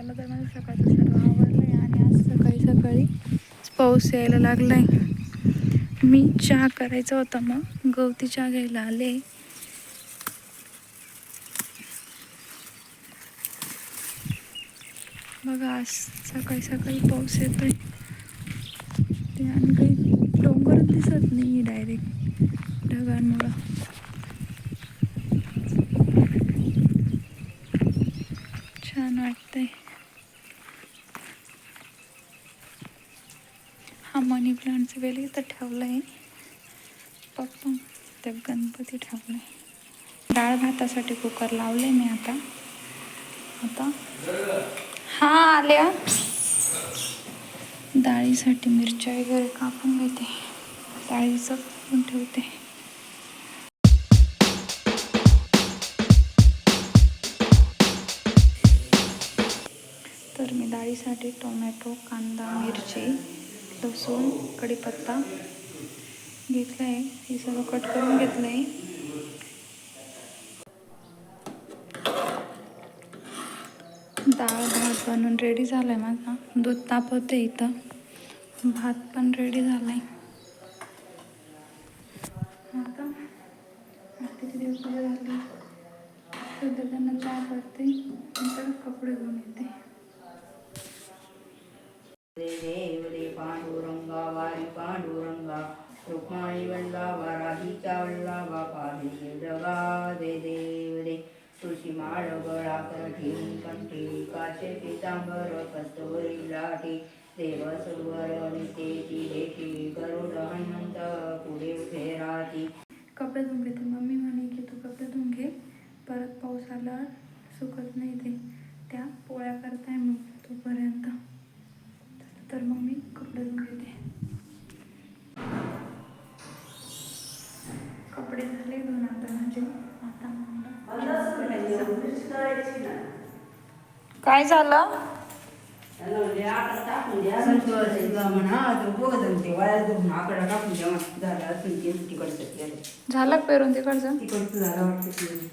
चला तर माझं सकाळचं सर्व आवडलं आहे आणि आज सकाळी सकाळी पाऊस यायला लागला आहे मी चहा करायचा होता मग. गवती चहा घ्यायला आले. बघा आज सकाळी सकाळी पाऊस येतोय. ते आणि काही डोंगरच दिसत नाही डायरेक्ट ढगांमुळं. छान वाटतंय. हा मनी प्लांटचं वेल इथं ठेवलं आहे पप्पा त्या गणपती ठेवलं आहे डाळ भातासाठी कुकर लावले मी आता. आता. हा आल्या. डाळीसाठी मिरच्या वगैरे कापून घेते. डाळीचं कापून ठेवते. तर मी डाळीसाठी टोमॅटो कांदा मिरची लसूण कढीपत्ता घेतला आहे हे सगळं कट करून घेतलं आहे डाळ भात बनवून रेडी झाला आहे माझा. दूध तापवते इथं. भात पण रेडी झाला आहे आता किती दिवस झाली. सध्या त्यांना चहा करते. नंतर कपडे घेऊन येते. पांडुरंगा रुक्माणी वल्लाभा राधीच्या पाहिजे पाही जगा दे देव दे तुळशी माळ गळाकर ठेवी कंठी काचे पितांबर कस्तुरी लाठी देव सुवर नितेची देशी गरुड हनुमंत पुढे उभे राहती कपडे धुवून घेते मम्मी म्हणे की तू कपडे धुवून घे परत पाऊस आला सुकत नाही ते. त्या पोळ्या करताय मग तोपर्यंत. तर मग मी कपडे धुवून काय झालं? म्हणा तो बघत ते वाया धुवून आकडा टाकून द्या झालं पेरून तिकडचं? तिकडचं झालं वाटतं ते.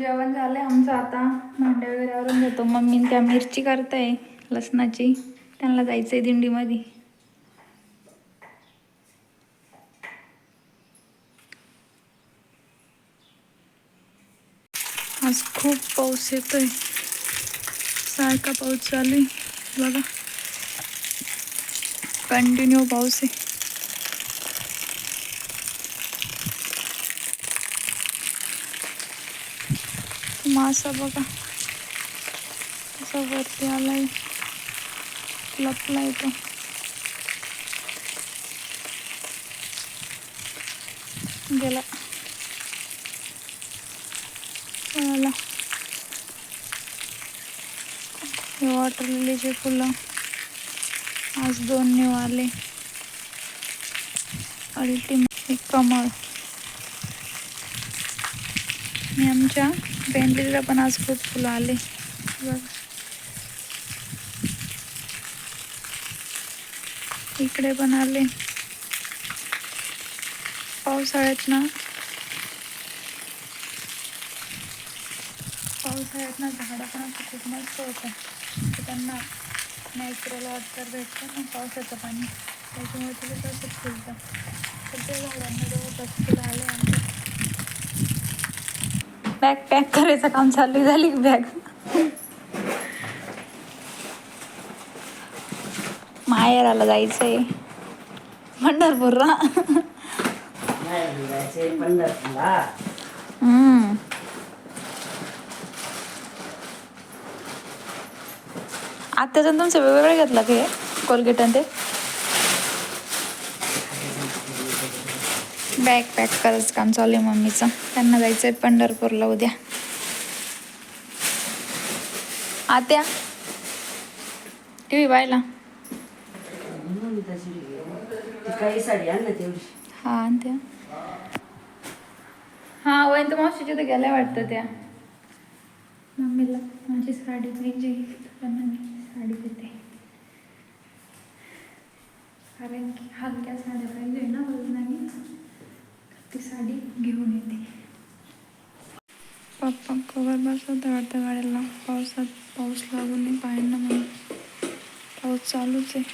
जेवण झालंय आमचं आता. भांडे वगैरे आवरून घेतो. मम्मी त्या मिरची करताय लसणाची. त्यांना जायचंय दिंडीमध्ये. आज खूप पाऊस येतोय. सारखा पाऊस चालू आहे. बघा. कंटिन्यू पाऊस आहे. मासा बघा. असा वरती आलाय. लपला येतो गेला पळाला हे वॉटर लिलीचे फुलं. आज दोन निवाले अल्टिमेट कमळ. आणि आमच्या भेंडीला पण आज खूप फुलं आले. इकडे पण आले. पावसाळ्यात ना पावसाळ्यात ना झाडं पण खूप मस्त होतं त्यांना नॅचरल वॉटर भेटतं ना पावसाचं पाणी. त्याच्यामुळे ते तसंच फुलतं तर ते झाडांना जवळपास फुलं आले आमच्या बॅग पॅक करायचं काम चालू झाली बॅग. माहेराला जायचंय. पंढरपूरला. पंढरपूरला. हम्म. आत्याचं तुमचं वेगवेगळे घेतलं की कोलगेट आणि ते? बॅग पॅक करायचं काम चालू आहे मम्मीचं. त्यांना जायचं आहे पंढरपूरला उद्या. आत्या? टी व्ही पाहिला? हा त्या हा वय तर मावशीच्या तर गेल्या वाटतं त्या. मम्मीला माझी साडी पाहिजे. त्यांना साडी देते कारण की हलक्या साड्या पाहिजे ना वजनाने ती साडी घेऊन येते. पप्पा कवर बसवता वाटतं गाड्याला. पावसात पाऊस लागू नये पायांना म्हणून. पाऊस चालूच आहे.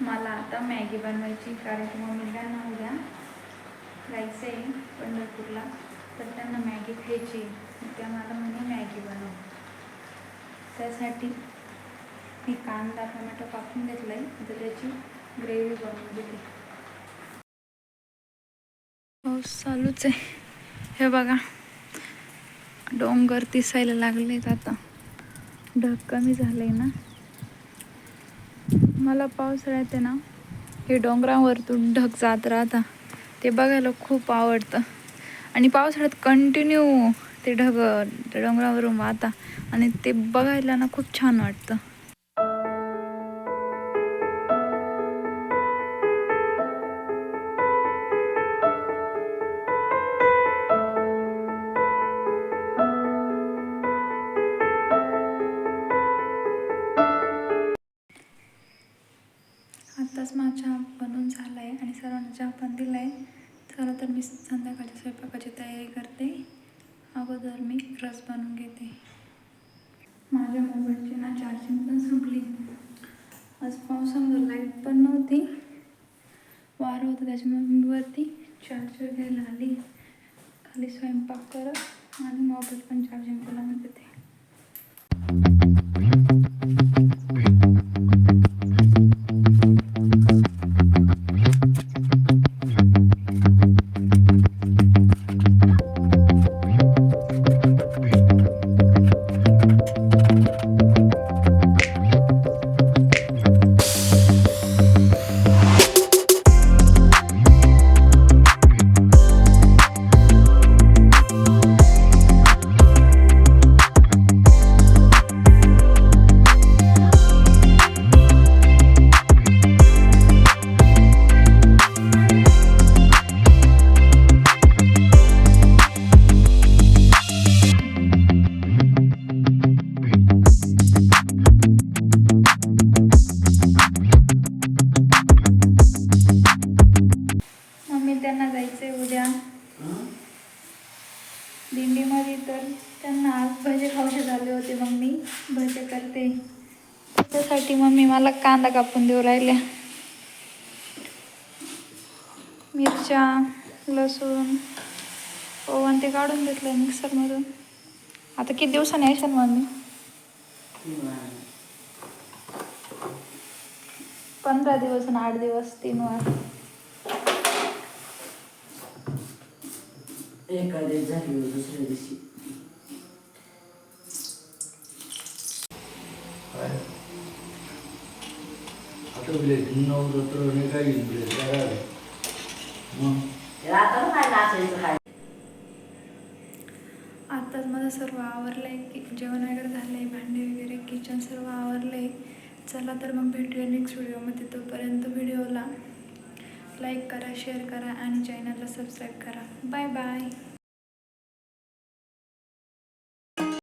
मला आता मॅगी बनवायची कारण की मम्मी त्यांना उद्या? जायचं आहे पंढरपूरला तर त्यांना मॅगी खायची त्या मला म्हणे मॅगी बनव. त्यासाठी मी कांदा टोमॅटो कापून घेतला आहे आता त्याची ग्रेव्ही बनवून दिली पाऊस हो, चालूच आहे. हे बघा. डोंगर दिसायला लागलेत आता. ढग कमी झाले ना. मला पावसाळ्यात आहे ना हे डोंगरावरतून ढग जात राहता. ते बघायला खूप आवडतं. आणि पावसाळ्यात कंटिन्यू ते ढग डोंगरावरून वाहता. आणि ते बघायला ना खूप छान वाटतं. आत्ताच माझा चहा झाला आहे आणि सर्वांना चहा पण दिला आहे चला तर मी संध्याकाळच्या स्वयंपाकाची तयारी करते. अगोदर मी रस बनवून घेते. माझ्या मोबाईलची ना चार्जिंग पण संपली. आज पावसामुळे लाइट पण नव्हती. वारं होतं त्याच्यामुळे मी वरती चार्जर घ्यायला आली. खाली स्वयंपाक करत आणि मोबाईल पण चार्जिंग लावून देते उद्या दिंडीमध्ये तर त्यांना आज भजे खाऊशे झाले होते मग मी भजे करते. त्याच्यासाठी मम्मी मला कांदा कापून देऊ राहिल्या. मिरच्या लसूण ओवन ते काढून घेतलं मिक्सरमधून. आता किती दिवसांनी यायचं मम्मी? पंधरा दिवस आणि आठ दिवस तीन वार. एका दिवस झाली दुसऱ्या दिवशी. आता बिले नवरात्र नाही काही बिले जरा मग? रात्र काय नाचायचं काय? आत्ताच माझं सर्व आवरलं आहे की जेवण वगैरे झालं आहे भांडे वगैरे किचन सर्व आवरलं आहे चला तर मग भेटूया नेक्स्ट व्हिडिओमध्ये तोपर्यंत व्हिडिओला लाईक करा शेअर करा आणि चॅनलला सबस्क्राईब करा. Bye bye